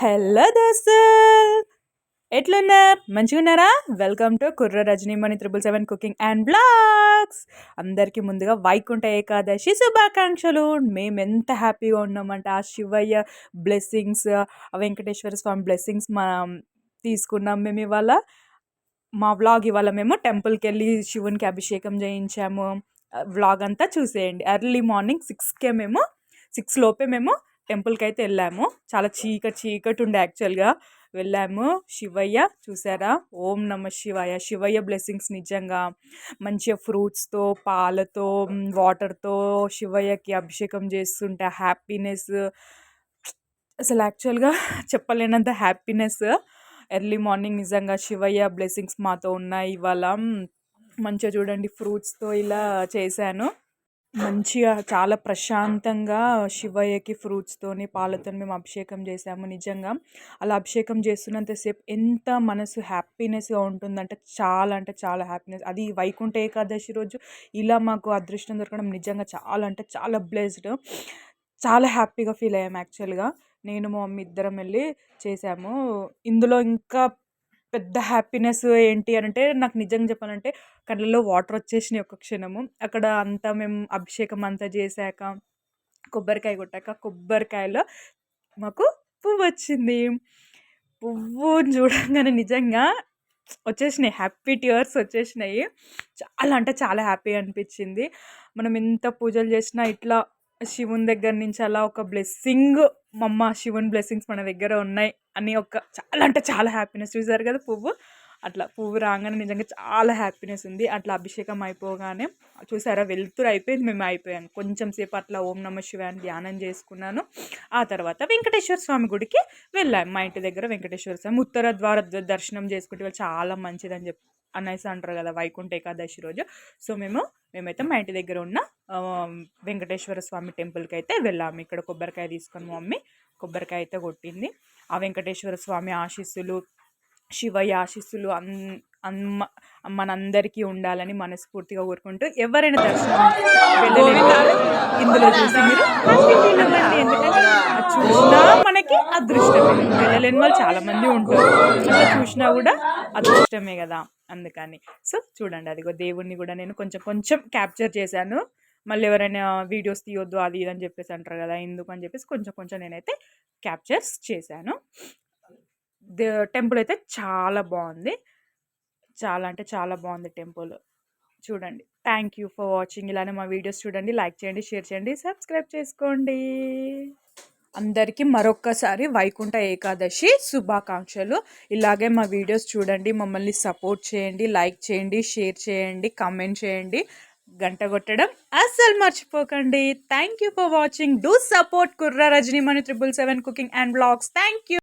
Hello దోస్తుల్ ఎట్లున్నారు? మంచిగా ఉన్నారా welcome to Kurra Rajanimani triple seven cooking and blogs. అందరికీ ముందుగా వైకుంఠ ఏకాదశి శుభాకాంక్షలు. మేము ఎంత హ్యాపీగా ఉన్నామంటే. ఆ శివయ్య బ్లెస్సింగ్స్ వెంకటేశ్వర స్వామి బ్లెస్సింగ్స్ మనం తీసుకున్నాం మేము ఇవాళ. మా వ్లాగ్ ఇవాళ మేము టెంపుల్కి వెళ్ళి శివునికి అభిషేకం చేయించాము. వ్లాగ్ అంతా చూసేయండి. ఎర్లీ మార్నింగ్ సిక్స్కే మేము సిక్స్ లోపే మేము టెంపుల్కి అయితే వెళ్ళాము. చాలా చీకటి చీకటి ఉండే యాక్చువల్గా. వెళ్ళాము. శివయ్య చూసారా? ఓం నమ శివయ్య శివయ్య బ్లెస్సింగ్స్ నిజంగా. మంచిగా ఫ్రూట్స్తో పాలతో వాటర్తో శివయ్యకి అభిషేకం చేస్తుంటే హ్యాపీనెస్. అసలు యాక్చువల్గా చెప్పలేనంత హ్యాపీనెస్. ఎర్లీ మార్నింగ్ నిజంగా శివయ్య బ్లెస్సింగ్స్ మాతో ఉన్నాయి. ఇవాళ మంచిగా చూడండి ఫ్రూట్స్తో ఇలా చేశాను. మంచిగా చాలా ప్రశాంతంగా శివయ్యకి ఫ్రూట్స్తోని పాలతో మేము అభిషేకం చేసాము నిజంగా. అలా అభిషేకం చేస్తున్నంతసేపు ఎంత మనసు హ్యాపీనెస్గా ఉంటుందంటే చాలా అంటే చాలా హ్యాపీనెస్ అది వైకుంఠ ఏకాదశి రోజు ఇలా మాకు అదృష్టం దొరకడం నిజంగా చాలా అంటే చాలా బ్లెస్డ్ చాలా హ్యాపీగా ఫీల్ అయ్యాము యాక్చువల్గా నేను మా మమ్మీ ఇద్దరం వెళ్ళి చేసాము. ఇందులో ఇంకా పెద్ద హ్యాపీనెస్ ఏంటి అని అంటే నాకు నిజంగా చెప్పాలంటే కళ్ళల్లో వాటర్ వచ్చేసినాయి ఒక క్షణము. అక్కడ అంతా మేము అభిషేకం అంతా చేశాక కొబ్బరికాయ కొట్టాక కొబ్బరికాయలో మాకు పువ్వు వచ్చింది. పువ్వు చూడంగానే నిజంగా వచ్చేసినాయి. హ్యాపీ టియర్స్ వచ్చేసినాయి. చాలా అంటే చాలా హ్యాపీ అనిపించింది. మనం ఎంత పూజలు చేసినా ఇట్లా శివుని దగ్గర నుంచి అలా ఒక బ్లెస్సింగ్ మా అమ్మ శివుని బ్లెస్సింగ్స్ మన దగ్గర ఉన్నాయి అని ఒక చాలా అంటే చాలా హ్యాపీనెస్ చూసారు కదా పువ్వు. అట్లా పువ్వు రాగానే నిజంగా చాలా హ్యాపీనెస్ ఉంది. అట్లా అభిషేకం అయిపోగానే చూసారా వెళ్తురు అయిపోయింది మేము అయిపోయాం. కొంచెం సేపు అట్లా ఓం నమ శివాన్ని అని ధ్యానం చేసుకున్నాను. ఆ తర్వాత వెంకటేశ్వర స్వామి గుడికి వెళ్ళాము మా ఇంటి దగ్గర వెంకటేశ్వర స్వామి ఉత్తర ద్వార దర్శనం చేసుకుంటే చాలా మంచిదని చెప్పి అనేసి అంటారు కదా వైకుంఠ ఏకాదశి రోజు. సో మేము మేమైతే మా ఇంటి దగ్గర ఉన్న వెంకటేశ్వర స్వామి టెంపుల్కి అయితే వెళ్ళాము. ఇక్కడ కొబ్బరికాయ తీసుకొని మమ్మీ కొబ్బరికాయ అయితే కొట్టింది. ఆ వెంకటేశ్వర స్వామి ఆశీస్సులు శివయ్య ఆశీస్సులు అన్ అమ్మ మనందరికీ ఉండాలని మనస్ఫూర్తిగా కోరుకుంటూ ఎవరైనా దర్శనం వెళ్ళలేని ఇందులో చూసి మీరు ఎందుకంటే చూసినా మనకి అదృష్టమే. వెళ్ళలేని వాళ్ళు చాలామంది ఉంటారు. అట్లా చూసినా కూడా అదృష్టమే కదా. అందుకని. సో చూడండి అదిగో దేవుణ్ణి కూడా నేను కొంచెం కొంచెం క్యాప్చర్ చేశాను. మళ్ళీ ఎవరైనా వీడియోస్ తీయొద్దు అది ఇది అని చెప్పేసి అంటారు కదా ఎందుకు అని చెప్పేసి కొంచెం కొంచెం నేనైతే క్యాప్చర్స్ చేశాను. టెంపుల్ అయితే చాలా బాగుంది. చాలా అంటే చాలా బాగుంది టెంపుల్. చూడండి. థ్యాంక్ యూ ఫర్ వాచింగ్ ఇలానే మా వీడియోస్ చూడండి లైక్ చేయండి షేర్ చేయండి సబ్స్క్రైబ్ చేసుకోండి. అందరికీ మరొక్కసారి వైకుంఠ ఏకాదశి శుభాకాంక్షలు. ఇలాగే మా వీడియోస్ చూడండి మమ్మల్ని సపోర్ట్ చేయండి లైక్ చేయండి షేర్ చేయండి కామెంట్ చేయండి. గంట కొట్టడం అస్సలు మర్చిపోకండి. Thank you for watching do support Kurra Rajanimani triple seven cooking and blogs thank you